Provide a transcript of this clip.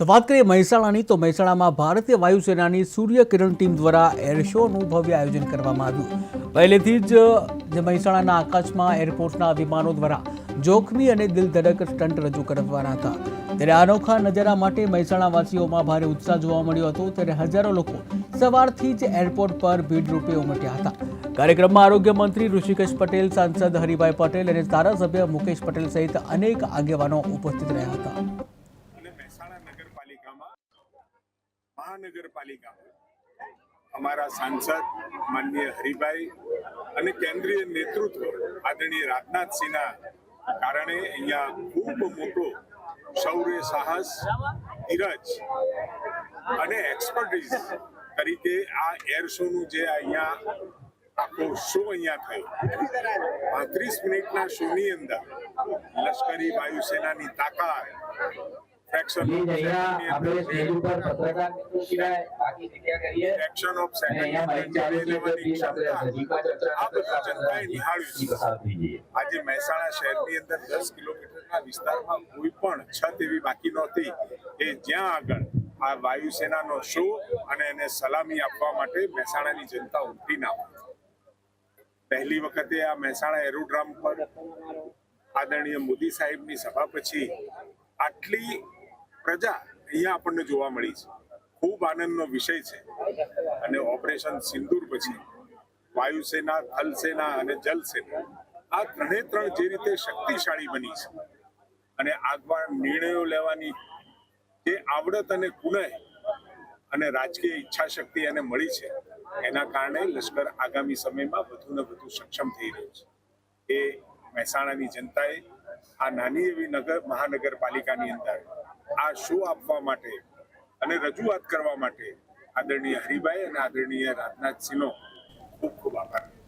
તો વાત કરીએ મહેસાણાની, તો મહેસાણામાં ભારતીય વાયુસેનાની સૂર્ય કિરણ ટીમ દ્વારા એર શોનું ભવ્ય આયોજન કરવામાં આવ્યું. પહેલેથી જ, જે મહેસાણાના આકાશમાં એરપોર્ટના વિમાનો દ્વારા જોખમી અને દિલધડક સ્ટન્ટ રજૂ કરવાના હતા. ત્યારે અનોખા નજારા માટે મહેસાણાવાસીઓમાં ભારે ઉત્સાહ જોવા મળ્યો હતો. ત્યારે હજારો લોકો સવારથી જ એરપોર્ટ પર ભીડ રૂપે ઉમટ્યા હતા. કાર્યક્રમમાં આરોગ્ય મંત્રી ઋષિકેશ પટેલ, સાંસદ હરિભાઈ પટેલ અને ધારાસભ્ય મુકેશ પટેલ સહિત અનેક આગેવાનો ઉપસ્થિત રહ્યા હતા અને મહેસાણા નગરપાલિકામાં મહાનગરપાલિકામાં અમારા સાંસદ માનનીય હરિભાઈ અને કેન્દ્રીય નેતૃત્વ આદરણીય રાજનાથસિંહના કારણે અહીંયા ખૂબ મોટો શૌર્ય સાહસ, ધીરજ અને એક્સપર્ટીઝ તરીકે આ એર શોનું જે અહીંયા આખો શો અહીંયા થયો. પાંત્રીસ મિનિટના શોની અંદર લશ્કરી વાયુસેનાની તાકાત ઓફ આજે મહેસાણા શહેરની અંદર દસ કિલોમીટરના વિસ્તારમાં કોઈ પણ છત એવી બાકી નહોતી કે જ્યાં આગળ આ વાયુસેનાનો શો અને એને સલામી આપવા માટે મહેસાણાની જનતા ઉમટી ના પહેલી વખતે આ મહેસાણા એરોડ્રામ પર આદરણીય મોદી સાહેબની સભા પછી આટલી પ્રજા અહીંયા આપણને જોવા મળી છે. ખૂબ આનંદનો વિષય છે. અને ઓપરેશન સિંદૂર પછી વાયુસેના, થલસેના અને જલસેના આ ત્રણે ત્રણ જે રીતે શક્તિશાળી બની છે અને આગવા નિર્ણયો લેવાની જે આવડત અને કુનય અને રાજકીય ઈચ્છા શક્તિ એને મળી છે, એના કારણે લશ્કર આગામી સમયમાં વધુ ને વધુ સક્ષમ થઈ રહ્યું છે. એ મહેસાણાની જનતાએ આ નાની એવી નગર, મહાનગરપાલિકાની અંદર આ શો આપવા માટે અને રજૂઆત કરવા માટે આદરણીય હરિભાઈ અને આદરણીય રાજનાથસિંહનો ખૂબ ખૂબ આભાર.